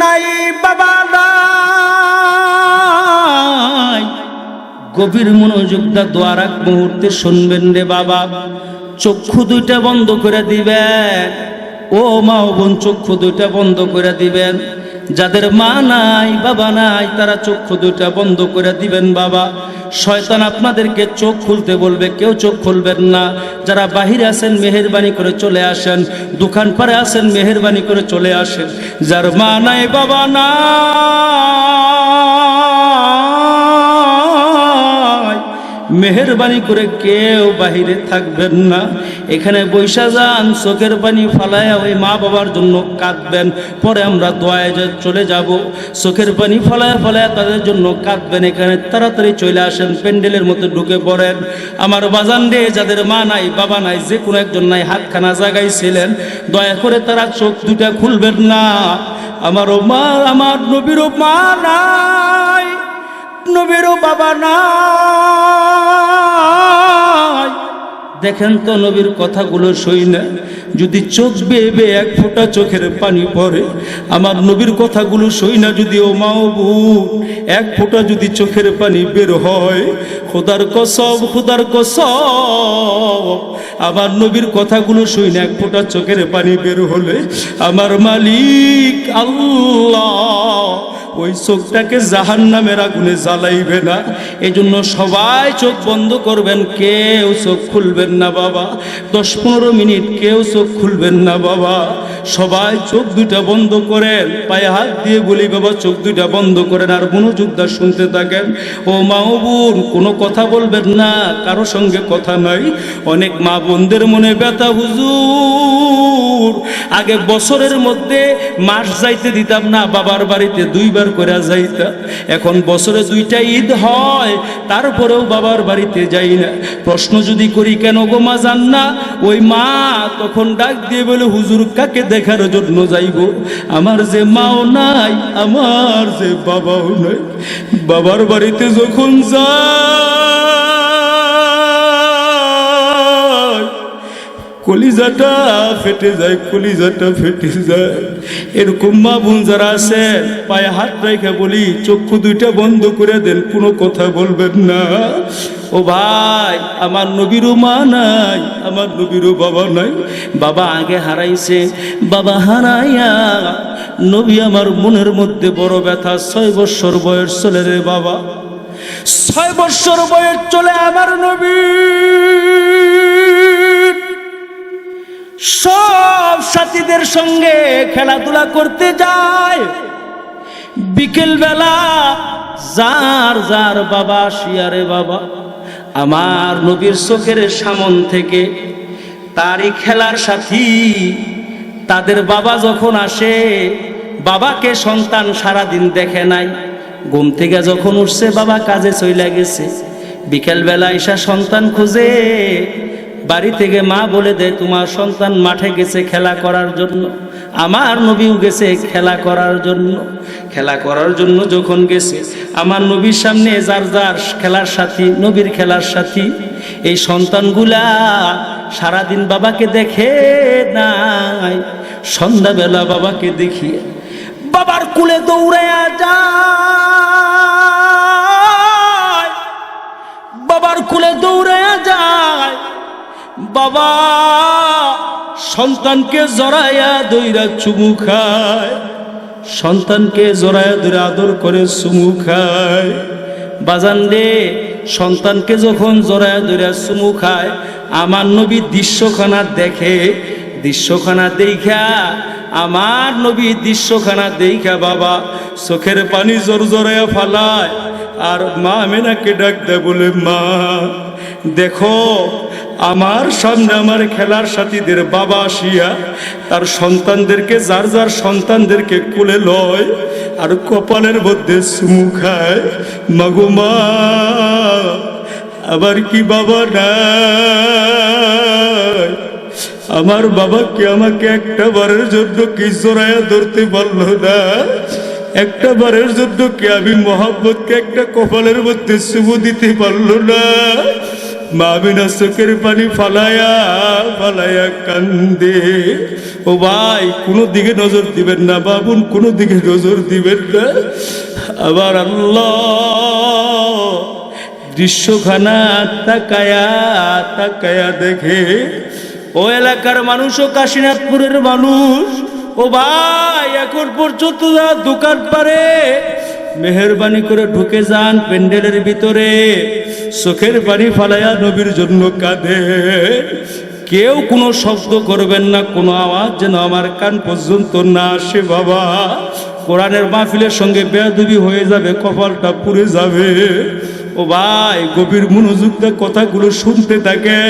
নাই বাবা নাই। গভীর মনোযোগ দা দোয়ার এক মুহূর্তে শুনবেন রে বাবা। চক্ষু দুইটা বন্ধ করে দিবেন। ও মা বোন, চক্ষু দুইটা বন্ধ করে দিবেন। যাদের মা নাই, বাবা নাই, তারা চক্ষু দুটা বন্ধ করে দিবেন, বাবা। শয়তান আপনাদেরকে চোখ খুলতে বলবে, কেউ চোখ খুলবেন না। যারা বাহিরে আছেন, মেহেরবানি করে চলে আসেন। দোকান পারে আছেন, মেহেরবানি করে চলে আসেন। যার মা নাই, বাবা নাই, মেহরবানি করে কেউ বাহিরে থাকবেন না। এখানে বৈশা যান, চোখের পানি ফালায় ওই মা বাবার জন্য কাঁদবেন। পরে আমরা দোয়ায় চলে যাব, চোখের পানি ফালায় ফালায় তাদের জন্য কাঁদবেন। এখানে তাড়াতাড়ি চলে আসেন, প্যান্ডেলের মধ্যে ঢুকে পড়েন। আমার বাজান রে, যাদের মা নাই, বাবা নাই, যে কোনো একজন নাই, হাতখানা জাগাইছিলেন। দয়া করে তারা চোখ দুটা খুলবেন না। আমারও মা, আমার নবীরও মা নাই, নবীরও বাবা নাই। দেখেন তো নবীর কথাগুলো সই না। যদি চোখ বেবে এক ফোঁটা চোখের পানি পড়ে আমার নবীর কথাগুলো সই না যদি ও মা ও বোন, এক ফোঁটা যদি চোখের পানি বের হয় খোদার কসব খোদার কসব আমার নবীর কথাগুলো সই না এক ফোঁটা চোখের পানি বের হলে আমার মালিক আল্লাহ ওই চোখটাকে জাহান নামের আগুনে জ্বালাইবে না। এই জন্য সবাই চোখ বন্ধ করবেন, কেউ চোখ খুলবেন না বাবা। দশ পনেরো মিনিট কেউ চোখ খুলবেন না বাবা। সবাই চোখ দুইটা বন্ধ করেন, পায়ে হাত দিয়ে বলি, বাবা, চোখ দুইটা বন্ধ করেন আর মনোযোগদা শুনতে থাকেন। ও মা বোন, কোনো কথা বলবেন না, কারও সঙ্গে কথা নাই। অনেক মা বোনদের মনে ব্যথা, হুজুর। আগে বছরের মধ্যে মাস যাইতে দিতাম না, বাবার বাড়িতে দুইবার করে যাইতাম এখন বছরে দুইটা ঈদ হয়, তারপরেও বাবার বাড়িতে যাই না। প্রশ্ন যদি করি, কেন গো মা জান না? ওই মা তখন ডাক দিয়ে বলে, হুজুর, কাকে দেখার জন্য যাইব? আমার যে মাও নাই, আমার যে বাবাও নাই, বাবার বাড়িতে যখন যায় কলিজাটা ফেটে যায়, কলিজাটা ফেটে যায়। এরকম মা বোন যারা আছে, পায়ে হাত রেখে বলি, চক্ষু দুইটা বন্ধ করে দেন, কোনো কথা বলবেন না। ও ভাই, আমার নবীরও মা নাই, আমার নবীরও বাবা নাই। বাবা আগে হারাইছে, বাবা হারাইয়া, নবী আমার মনের মধ্যে বড় ব্যথা, ছয় বৎসর বয়স চলে রে বাবা। ছয় বৎসর বয়স চলে আমার নবী। সাথীদের সঙ্গে খেলাধুলা করতে যায়। বিকেল বেলা যার যার বাবা শিয়ারে বাবা, আমার নবীর চোখের সামন থেকে তারই খেলার সাথী, তাদের বাবা যখন আসে, বাবাকে সন্তান সারাদিন দেখে নাই। ঘুম থেকে যখন উঠছে, বাবা কাজে চইলা গেছে। বিকেলবেলা এসা সন্তান খুঁজে বাড়ি থেকে মা বলে দেয়, তোমার সন্তান মাঠে গেছে খেলা করার জন্য। আমার নবীও গেছে খেলা করার জন্য। খেলা করার জন্য যখন গেছে, আমার নবীর সামনে যার যার খেলার সাথী, নবীর খেলার সাথী, এই সন্তানগুলা সারাদিন বাবাকে দেখে নাই। সন্ধ্যাবেলা বাবাকে দেখিয়ে, বাবার কুলে দৌড়াইয়া যায়। বাবার কুলে দৌড়াইয়া যায় বাবা, সন্তানকে জড়াইয়া দইরা চুমু খায়। সন্তানকে জড়াইয়া ধরে আদর করে চুমু খায়। বাজান রে, সন্তানকে যখন জড়াইয়া ধরে চুমু খায়, আমার নবী দৃশ্যখানা দেখে, দৃশ্যখানা দেখা আমার নবী দৃশ্যখানা দেখা বাবা, চোখের পানি জোর জড়াইয়া ফালায়। আর মা মেনাকে ডাক দেয় বলে, মা, দেখো আমার সামনে আমার খেলার সাথীদের বাবা আসিয়া তার সন্তানদেরকে, যার যার সন্তানদেরকে কোলে লয় আর কপালের মধ্যে চুমু খায়। মাগো মা আবার কি বাবা না আমার বাবা কি আমাকে একটা বারের জন্য কি জোড়াইয়া ধরতে পারল না? একটা বারের জন্য কি আমি মোহাম্মদকে একটা কপালের মধ্যে চুমু দিতে পারল না? মামিনা চোখের পানি ফালায়া ফালায়া কান্দে। ও ভাই, কোনো দিকে নজর দিবেন না বাবুন, কোনো দিকে নজর দিবেন না। আবার আল্লাহ দৃশ্যখানা তাকায়া তাকায়া দেখে, ও এলাকার মানুষও কাশীনাথপুরের মানুষ। ও ভাই, এখন পর্যন্ত দোকান পারে মেহরবানি করে ঢুকে যান প্যান্ডেলের ভিতরে। চোখের বাড়ি ফালাইয়া নবীর জন্য কাঁদে। কেউ কোনো শব্দ করবেন না, কোনো আওয়াজ যেন আমার কান পর্যন্ত না আসে, বাবা। কোরআনের মাহফিলের সঙ্গে বেয়াদুবি হয়ে যাবে, কপালটা পুড়ে যাবে। ও ভাই, গভীর মনোযুক্ত কথাগুলো শুনতে থাকে।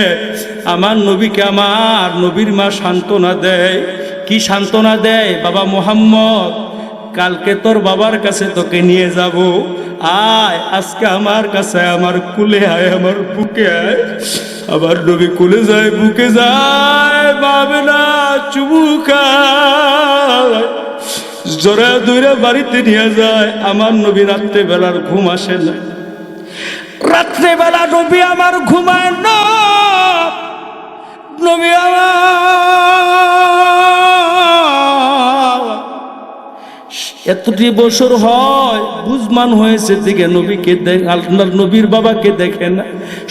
আমার নবীকে আমার নবীর মা সান্ত্বনা দেয়। কি সান্ত্বনা দেয়? বাবা মোহাম্মদ। কালকে তোর বাবার কাছে তোকে নিয়ে যাব। আয়, আজকে আমার কাছে, আমার কুলে আয়, আমার বুকে আয়। আবার নবী কুলে যায়, বুকে যায় বাবে না চুবু খায়। জোরে দূরে বাড়িতে নিয়ে যায়, আমার নবী রাত্রে বেলার ঘুম আসে না। রাত্রে বেলা নবী আমার ঘুমায় না। নবী আমার এতটি বছর হয়, বুঝমান হয়েছে দিকে নবীকে দেখ আপনার নবীর বাবাকে দেখে না।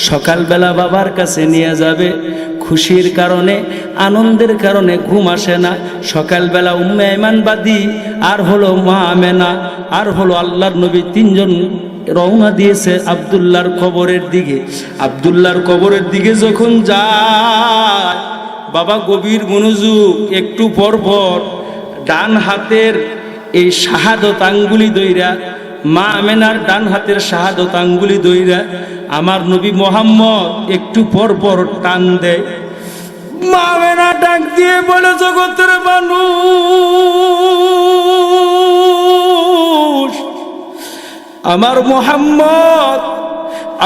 সকালবেলা বাবার কাছে নিয়ে যাবে, খুশির কারণে, আনন্দের কারণে ঘুম আসে না। সকালবেলা উম্মে ইমানবাদী, আর হলো মা আমেনা, আর হলো আল্লাহর নবী তিনজন রওনা দিয়েছে আবদুল্লার কবরের দিকে। আবদুল্লার কবরের দিকে যখন যায়, বাবা গভীর মনোযোগ, একটু পর পর ডান হাতের এই শাহাদত আঙ্গুলি দইরা, মা আমেনার ডান হাতের শাহাদত আঙ্গুলি দইরা, আমার নবী মোহাম্মদ একটু পর পর টান দেয়। মা আমেনা ডাক দিয়ে বলে, জগতের মানুষ, আমার মোহাম্মদ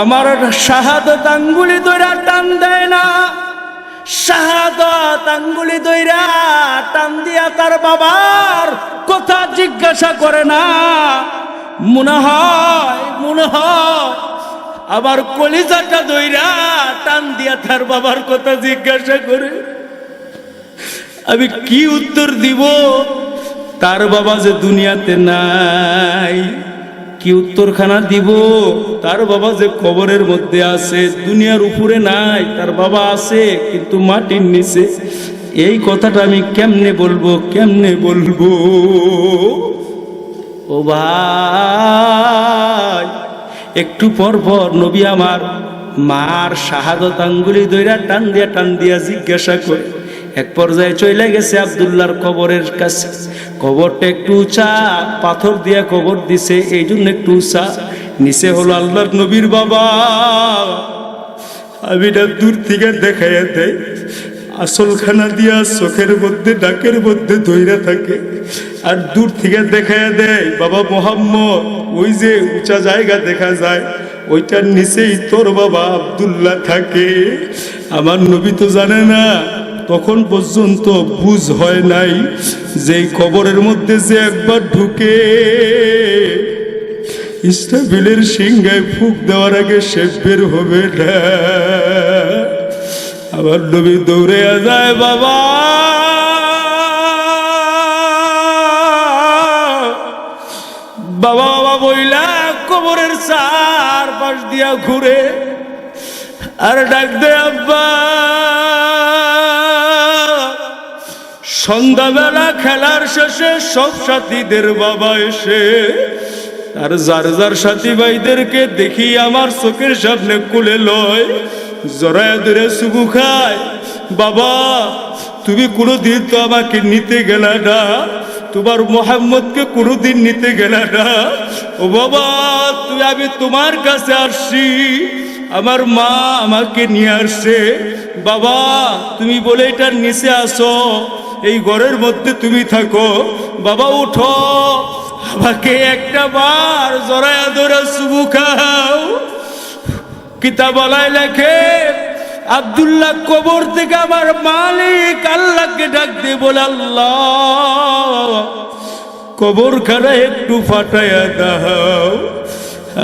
আমার শাহাদত আঙ্গুলি দইরা টান দেয় না। শাহাদত আঙ্গুলি দইরা টান দিয়া তার বাবার কথা জিজ্ঞাসা করে না। মনে হয় মনে হয়, আবার কলিজাটা দইরা টান দিয়া তার বাবার কথা জিজ্ঞাসা করে, আমি কি উত্তর দিব? তার বাবা যে দুনিয়াতে নাই, কি উত্তরখানা দিব? তার বাবা যে কবরের মধ্যে আছে, দুনিয়ার উপরে নাই, তার বাবা আছে, কিন্তু মাটির নিচে। এই কথাটা আমি কেমনে বলব কেমনে বলব? ও ভাই, একটু পর পর নবী আমার মার শাহাদত আঙ্গুলি দইরা টান দিয়া টান দিয়া জিজ্ঞাসা করে, এক পর্যায়ে চলে গেছে আবদুল্লাহর কবরের কাছে। কবরটা একটু উঁচা, পাথর দিয়া কবর দিছে, এই জন্য একটু উঁচা। নিচে হলো আল্লাহর নবীর বাবা। আমি না দূর থেকে দেখাইয়া আসলখানা দিয়া চোখের মধ্যে ডাকের মধ্যে ধইরা থাকে। আর দূর থেকে দেখাইয়া দেয়, বাবা মোহাম্মদ, ওই যে উঁচা জায়গা দেখা যায়, ওইটার নিচেই তোর বাবা আব্দুল্লাহ থাকে। আমার নবী তো জানে না, তখন পর্যন্ত বুঝ হয় নাই যে কবরের মধ্যে যে একবার ঢুকে ইসরাফিলের সিংহায় ফুক দেওয়ার আগে সে বের হবে না। আবার নবী দৌড়ে যায়, বাবা। বাবা বাবা বইলা কবরের চার পাশ দিয়া ঘুরে আর ডাক দে আব্বা। সন্ধ্যাবেলা খেলার শেষে সব সাথীদের বাবা এসে আর যার যার সাথী ভাইদেরকে দেখি আমার চোখের সামনে কুলে লয়। জরায় ধরে সুবু খায়। বাবা, তুমি কোনোদিন তো আমাকে নিতে গেলা না। তোমার মোহাম্মদকে কোনোদিন নিতে গেলা না। ও বাবা, তুই আমি তোমার কাছে আসছি। আমার মা আমাকে নিয়ে আসছে। বাবা, তুমি বলে এটার নিচে আসো। এই ঘরের মধ্যে তুমি থাকো। বাবা, উঠো। আমাকে একটা বার জরায়া ধরে সুবু খাও। কিতাবলায় লেখে, আবদুল্লাহ কবর থেকে আমার মালিক আল্লাহকে ডাক দিয়ে বলে, আল্লাহ, কবর খানা একটু ফাটাইয়া দাও।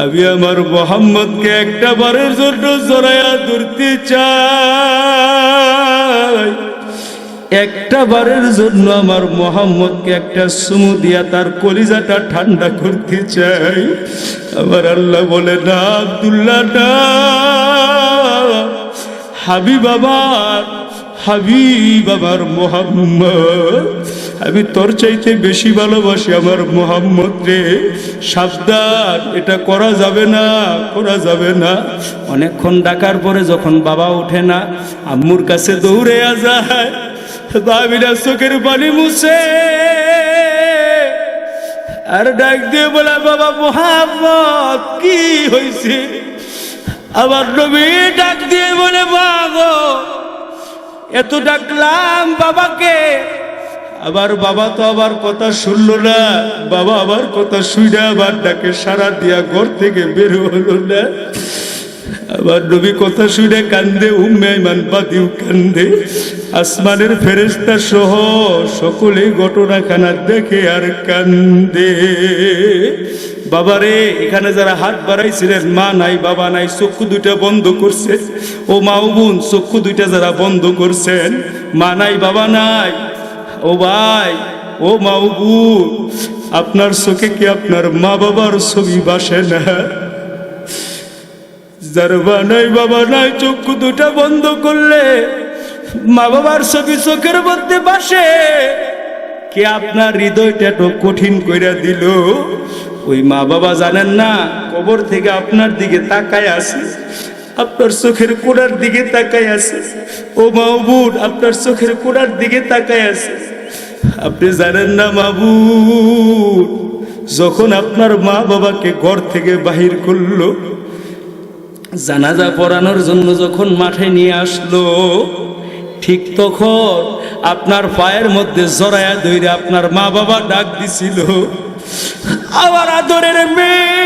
আমি আমার মোহাম্মদকে একটা বারের জন্য জড়াইয়া ধরতে চাই। একটা বারের জন্য আমার মোহাম্মদকে একটা সুমু দিয়া তার কলিজাটা ঠান্ডা করতে চাই। আমার আল্লাহ বলে, না আব্দুল্লাহ হাবি বাবার হাবি বাবার মোহাম্মদ। আমি তোর চাইতে বেশি ভালোবাসি আমার মোহাম্মদ রে। সাবধান, এটা করা যাবে না, করা যাবে না। অনেকক্ষণ ডাকার পরে যখন বাবা ওঠে না, আম্মুর কাছে দৌড়ে যায়। বাবিরা চোখের পানি মুছে। আর ডাক দিয়ে বলে, বাবা মোহাম্মদ, কি হয়েছে আবার নবী ডাক দিয়ে বলে, বাগো, এত ডাকলাম বাবাকে। আবার বাবা তো আবার কথা শুনলো না, বাবা আবার কথা শুনে আবার ডাকে সারা দিয়া ঘর থেকে বের হলো না। আবার নবী কথা শুনে কান্দে উম্মেমান বাদিও কান্দে। আসমানের ফেরেস্তা সহ সকলে ঘটনাখানা দেখে আর কান্দে। বাবারে, এখানে যারা হাত বাড়াইছিলেন, মা নাই, বাবা নাই, চক্ষু দুইটা বন্ধ করছে। ও মা বোন, চক্ষু দুইটা যারা বন্ধ করছেন, মা নাই, বাবা নাই, ও ভাই, ও মা বোন, আপনার চোখে কি আপনার মা বাবার ছবি বাসে না? যার মা নাই, বাবা নাই, চক্ষু দুটা বন্ধ করলে মা বাবার ছবি চোখের মধ্যে বাসে কে আপনার হৃদয়টা একটু কঠিন কইরা দিল? ওই মা বাবা জানেন না, কবর থেকে আপনার দিকে তাকায় আছে, আপনার চোখের কোড়ার দিকে তাকায় আছে। ও মাহবুব, আপনার চোখের কোড়ার দিকে তাকায় আছে। আপনি জানেন না মাহবুব, যখন আপনার মা বাবাকে ঘর থেকে বাহির করল জানাজা পড়ানোর জন্য যখন মাঠে নিয়ে আসলো, ঠিক তখন আপনার পায়ের মধ্যে জড়ায়া ধরে আপনার মা বাবা ডাক দিছিল আবার আদরের মেয়ে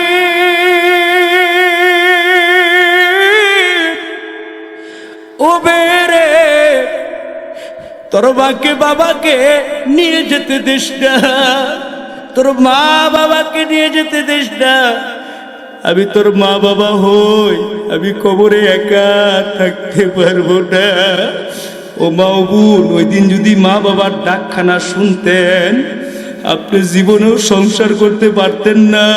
তোর মাকে বাবাকে নিয়ে যেতে দিস না, তোর মা বাবাকে নিয়ে যেতে দিস না, আমি তোর মা বাবা হই। আমি কবরে একা থাকতে পারব না। ও মা বোন, ওই দিন যদি মা বাবার ডাকখানা শুনতেন, আপনি জীবনেও সংসার করতে পারতেন না।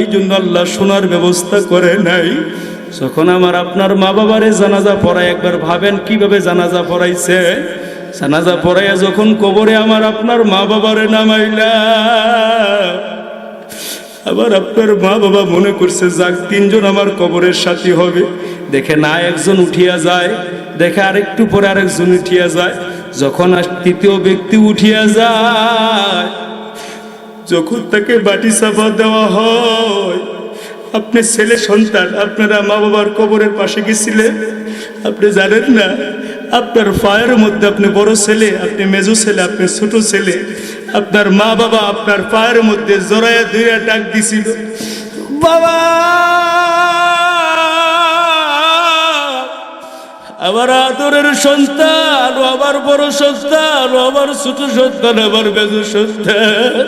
এই জন্য আল্লাহ শোনার ব্যবস্থা করে নাই। যখন আমার আপনার মা বাবারে জানাজা পড়ায়, একবার ভাবেন কীভাবে জানাজা পড়াইছে? জানাজা পড়াইয়া যখন কবরে আমার আপনার মা বাবারে নামাইলা আবার আপনার মা বাবা মনে করছে, যাক, তিনজন আমার কবরের সাথী হবে। দেখে না, একজন উঠিয়া যায়। দেখে আরেকটু পরে আরেকজন উঠিয়া যায়। যখন আর তৃতীয় ব্যক্তি উঠিয়া যায়, যখন তাকে বাটি চাপা দেওয়া হয়, আপনি ছেলে সন্তান, আপনারা মা বাবার কবরের পাশে গেছিলেন? আপনি জানেন না, আপনার পায়ের মধ্যে আপনি বড় ছেলে, আপনি মেজো ছেলে, আপনি ছোট ছেলে। আপনার মা বাবা আপনার পায়ের মধ্যে জড়াইয়া ধুইয়া ডাক দিছিল, বাবা আবার আদরের সন্তান, ও আবার বড় সন্তান, ও আবার ছোট সন্তান আবার মেজো সন্তান।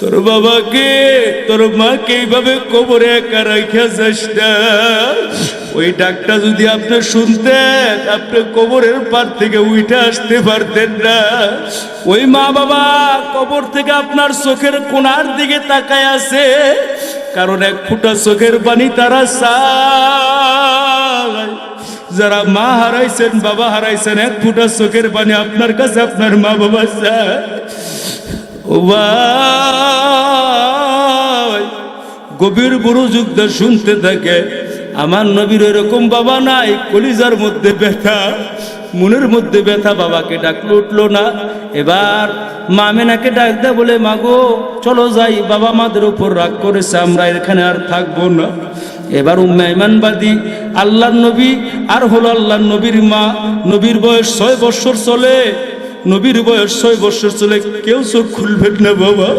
তোর বাবাকে, তোর মাকে এইভাবে কবরে একা রাখা যাস না। ওই ডাকটা যদি আপনি শুনতেন, আপনি কবরের পার থেকে উঠে আসতে পারতেন না। ওই মা বাবা কবর থেকে আপনার চোখের কোনার দিকে তাকায় আছে, কারণ এক ফুটা চোখের পানি তারা যারা মা হারাইছেন, বাবা হারাইছেন, এক ফুটা চোখের পানি আপনার কাছে আপনার মা বাবা চায়। ও গভীর যুদ্ধ শুনতে থাকে। আমার নবীর এরকম বাবা নাই, কলিজার মধ্যে ব্যথা, মনের মধ্যে ব্যথা, বাবাকে ডাকলো, উঠল না। এবার মামেনাকে ডাক দেয় বলে মাগো চলো যাই, বাবা মাদের উপর রাগ করেছে, আমরা এখানে আর থাকব না। এবার উম্মাইমানবাদী আল্লাহর নবী আর হলো আল্লাহর নবীর মা। নবীর বয়স ছয় বৎসর চলে, নবীর বয়স ছয় বছর চলে, কেউ চোখ খুলবেন না, বাবা।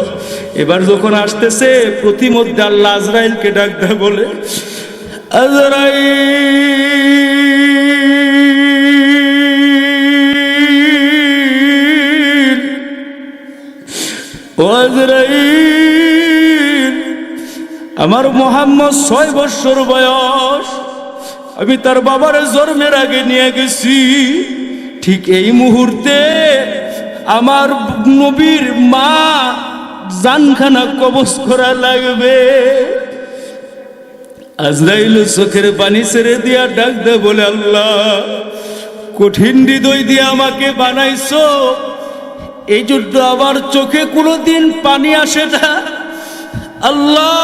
এবার যখন আসতেছে, প্রতিমধ্যে আল্লাহ আজরাইলকে ডাক দেয় বলে আজরাইল ও আমার মোহাম্মদ ছয় বৎসর বয়স। আমি তার বাবার জন্মের আগে নিয়ে গেছি। ঠিক এই মুহূর্তে আমার নবীর মা জানখানা কবজ করা লাগবে। আজরাইল চোখের পানি ছেড়ে দিয়া ডাক দে বলে আল্লাহ, কঠিন হৃদয় দিয়ে আমাকে বানাইছো। এই জন্য আমার চোখে কোনোদিন পানি আসে না। আল্লাহ,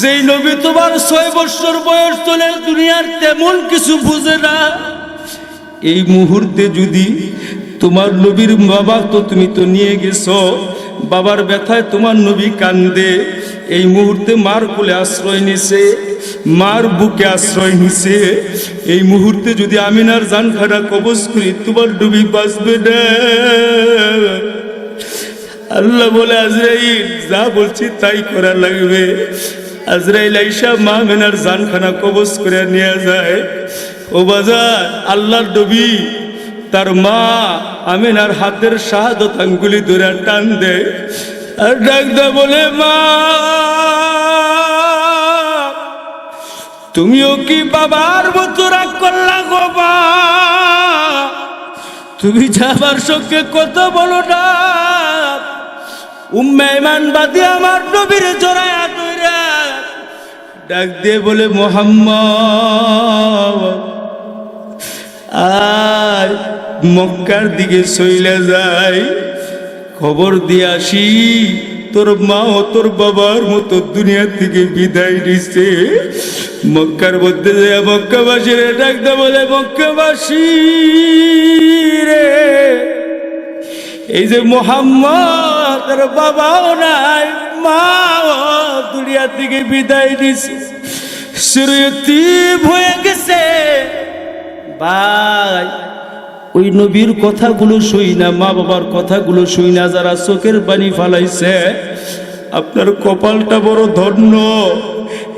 যেই নবী তোমার ছয় বছর বয়স চলে, দুনিয়ার তেমন কিছু বুঝে না। এই মুহূর্তে যদি তোমার নবীর বাবা তো তুমি তো নিয়ে গেছো, বাবার ব্যথায় তোমার নবী কান্দে। এই মুহূর্তে মার কোলে আশ্রয় নিছে, মার বুকে আশ্রয় নিছে। এই মুহূর্তে যদি আমিনার জানখানা কবজ করি, তোমার ডুবি বাঁচবে আল্লাহ বলে, আজরাইল, যা বলছি তাই করা লাগবে। আজরাইল আইসা মা মেনার জানখানা কবজ করে নিয়ে যায়। ও বাজার, আল্লাহর নবী তার মা আমিনার হাতের শাহাদত আঙ্গুলি ধরে টান দেয়। আর ডাক দে বলে, মা, তুমিও কি বাবার মতো রাগ করলা গো, মা? তুমি যাবার সঙ্গে কত বলো না? উম্মেমান বাদে আমার নবীর জোড়ায় আদরা ডাক দিয়ে বলে, মোহাম্মদ আর মক্কার দিকে চইলে যায় খবর দিয়ে আসি, তোর মা ও তোর বাবার মতো দুনিয়া থেকে বিদায় নিছে মক্কার মধ্যে মক্কাবাসী রে ডাকতে বলে, মক্কাবাসী রে, এই যে মোহাম্মদ তার বাবাও নাই মাও দুনিয়া থেকে বিদায় নিছে। সুরতীব হয়ে গেছে। ভাই ওই নবীর কথাগুলো শুই না, মা বাবার কথাগুলো শুই না, যারা চোখের পানি ফালাইছে, আপনার কপালটা বড় ধন্য।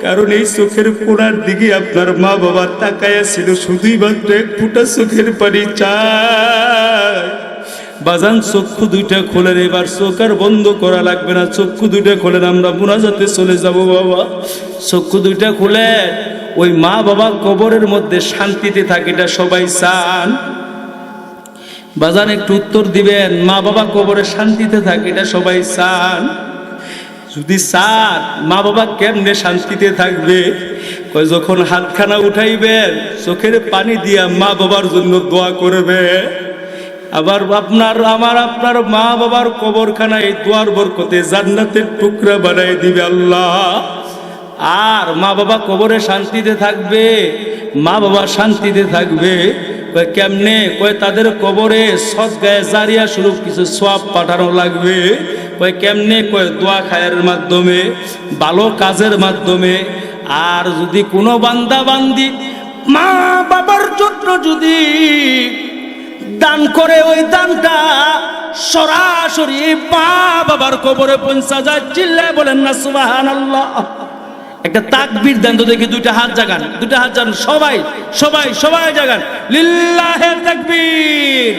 কারণ এই চোখের কোনার দিকে আপনার মা বাবা তাকায়া ছিল, শুধুই মাত্র এক ফুটা চোখের পানি চায় বাজান চক্ষু দুইটা খোলেন, এবার চোখ আর বন্ধ করা লাগবে না, চক্ষু দুইটা খোলেন, আমরা মুনাজাতে চলে যাব বাবা। চক্ষু দুইটা খুলে, ওই মা বাবা কবরের মধ্যে শান্তিতে থাকে, এটা সবাই চান। বাজান একটু উত্তর দিবেন, মা বাবা কবরে শান্তিতে থাকে, এটা সবাই চান। যদি চান, মা বাবা কেমনে শান্তিতে থাকবে? যখন হাতখানা উঠাইবেন, চোখের পানি দিয়া মা বাবার জন্য দোয়া করবে। আবার আপনার, আমার আপনার মা বাবার কবরখানা এই দোয়ার বরকতে জান্নাতের টুকরা বানাই দিবে আল্লাহ। আর মা বাবা কবরে শান্তিতে থাকবে, মা বাবা শান্তিতে থাকবে। কেমনে? কয়, তাদের কবরে সৎ গায়ে জারিয়া স্বরূপ কিছু সব পাঠানো লাগবে। কয়, কেমনে? কয়, দোয়া খায়ের মাধ্যমে, ভালো কাজের মাধ্যমে। আর যদি কোনো বান্দা বান্দি মা বাবার জন্য যদি দান করে, ওই দানটা সরাসরি মা বাবার কবরে পৌঁছা যায়, চিল্লায় বলেন না সুবাহান আল্লাহ একটা তাকবির দেন তো দেখি দুইটা হাত জাগান, দুইটা হাত জাগান, সবাই সবাই সবাই জাগান। লিল্লাহে তাকবীর।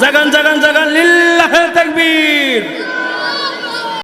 জাগান জাগান জাগান, লিল্লাহে তাকবীর।